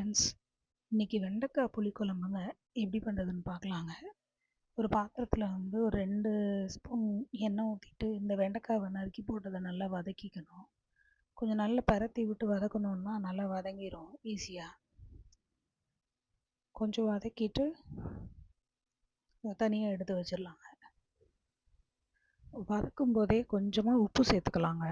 Friends இன்றைக்கி வெண்டைக்காய் புளிக்குழம்புங்க எப்படி பண்ணுறதுன்னு பார்க்கலாங்க. ஒரு பாத்திரத்தில் வந்து ஒரு ரெண்டு ஸ்பூன் எண்ணெய் ஊற்றிட்டு இந்த வெண்டைக்காவை நறுக்கி போட்டதை நல்லா வதக்கிக்கணும். கொஞ்சம் நல்லா பரத்தி விட்டு வதக்கணுன்னா நல்லா வதங்கிடும் ஈஸியாக கொஞ்சம் வதக்கிட்டு தனியாக எடுத்து வச்சிடலாங்க. வதக்கும் போதே கொஞ்சமாக உப்பு சேர்த்துக்கலாங்க.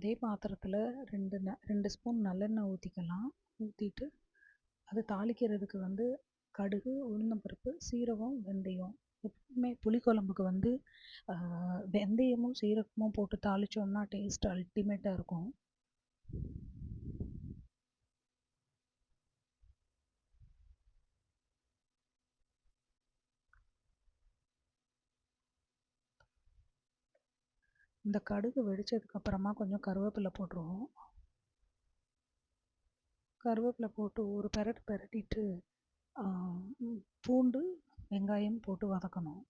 அதே பாத்திரத்தில் ரெண்டு ந ரெண்டு ஸ்பூன் நல்லெண்ணெய் ஊற்றிக்கலாம் ஊற்றிட்டு அது தாளிக்கிறதுக்கு வந்து கடுகு உளுந்தம்பருப்பு சீரகம் வெந்தயம். எப்பவுமே புளிக்குழம்புக்கு வந்து வெந்தயமும் சீரகமும் போட்டு தாளித்தோம்னா டேஸ்ட் அல்டிமேட்டாக இருக்கும். இந்த கடுகு வெடித்ததுக்கப்புறமா கொஞ்சம் கருவேப்பிலை போட்டுருவோம். கருவேப்பிலை போட்டு ஒரு பெரட்டு பெரட்டிட்டு பூண்டு வெங்காயம் போட்டு வதக்கணும்.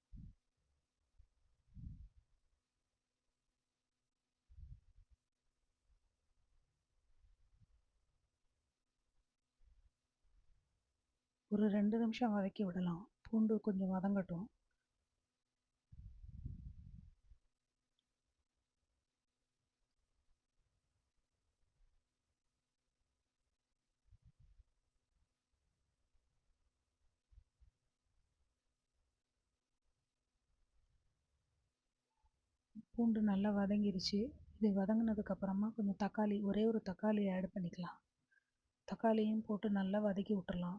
ஒரு ரெண்டு நிமிஷம் வதக்கி விடலாம். பூண்டு கொஞ்சம் வதங்கட்டும். பூண்டு நல்லா வதங்கிருச்சு. இது வதங்கினதுக்கப்புறமா கொஞ்சம் தக்காளி ஒரே ஒரு தக்காளி ஆட் பண்ணிக்கலாம். தக்காளியும் போட்டு நல்லா வதக்கி விட்டுறலாம்.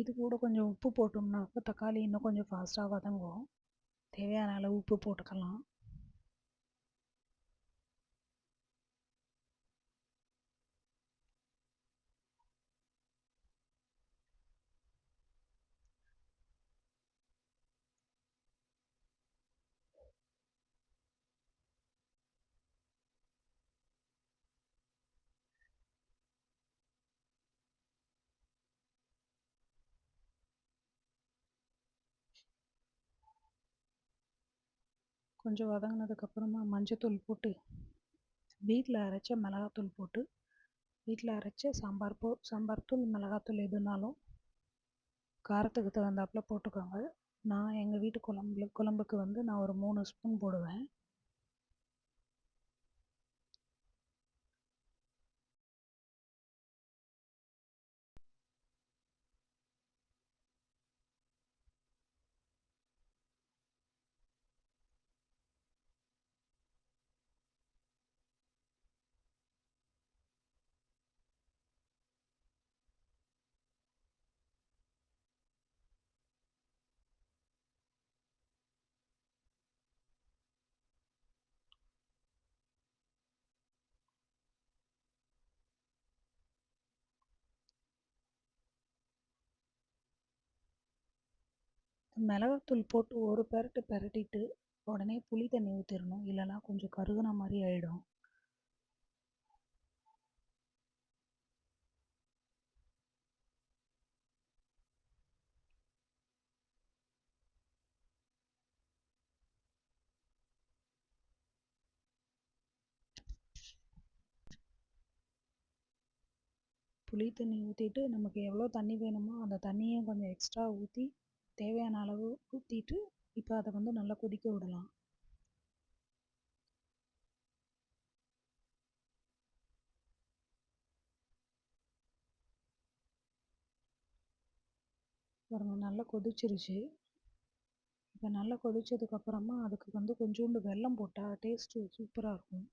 இது கூட கொஞ்சம் உப்பு போட்டோம்னாக்கா தக்காளி இன்னும் கொஞ்சம் ஃபாஸ்ட்டாக வதங்கும். தேவையான அளவு உப்பு போட்டுக்கலாம். கொஞ்சம் வதங்கினதுக்கப்புறமா மஞ்சத்தூள் போட்டு வீட்டில் அரைச்ச மிளகாத்தூள் போட்டு வீட்டில் அரைச்ச சாம்பார் போ சாம்பார் தூள் மிளகாத்தூள் எதுனாலும் காரத்துக்கு தகுந்தாப்பில் போட்டுக்கோங்க. நான் எங்கள் வீட்டு குழம்புல குழம்புக்கு வந்து நான் ஒரு மூணு ஸ்பூன் போடுவேன். மிளகாத்தூள் போட்டு ஒரு பெரட்டு பெரட்டிட்டு உடனே புளி தண்ணி ஊற்றிடணும் இல்லைனா கொஞ்சம் கருகுன மாதிரி ஆகிடும் புளி தண்ணி ஊற்றிட்டு நமக்கு எவ்வளோ தண்ணி வேணுமோ அந்த தண்ணியை கொஞ்சம் எக்ஸ்ட்ரா ஊற்றி தேவையான அளவு ஊற்றிட்டு இப்போ அதை வந்து நல்லா கொதிக்க விடலாம். பாருங்க நல்லா கொதிச்சிருச்சு. இப்போ நல்லா கொதிச்சதுக்கப்புறமா அதுக்கு வந்து கொஞ்சோண்டு வெல்லம் போட்டால் டேஸ்ட்டு சூப்பராக இருக்கும்.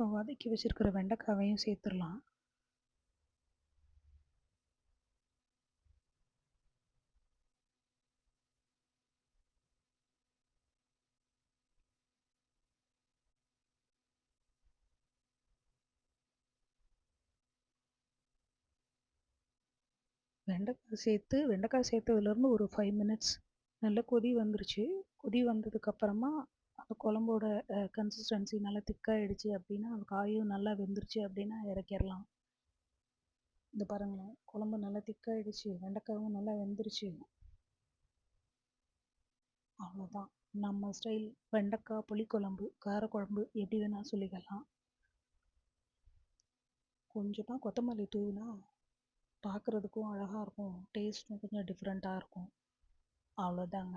இப்போ வதக்கி வச்சுருக்கிற வெண்டைக்காவையும் சேர்த்துடலாம். வெண்டைக்காய் சேர்த்து வெண்டைக்காய் சேர்த்ததுலேருந்து ஒரு ஃபைவ் மினிட்ஸ் நல்ல கொதி வந்துருச்சு. கொதி வந்ததுக்கப்புறமா குழம்போட கன்சிஸ்டன்சி நல்லா திக்காகிடுச்சு அப்படின்னா காயும் நல்லா வெந்துருச்சு அப்படின்னா இறக்கிடலாம். இந்த பாருங்களேன் குழம்பு நல்லா திக்காகிடுச்சு வெண்டைக்காயும் நல்லா வெந்துருச்சு. அவ்வளோதான் நம்ம ஸ்டைல் வெண்டைக்காய் புளிக்குழம்பு காரக்குழம்பு எப்படி வேணால் சொல்லிக்கலாம். கொஞ்சமாக கொத்தமல்லி தூவினா பார்க்குறதுக்கும் அழகாக இருக்கும் டேஸ்ட்டும் கொஞ்சம் டிஃப்ரெண்ட்டாக இருக்கும். அவ்வளோதாங்க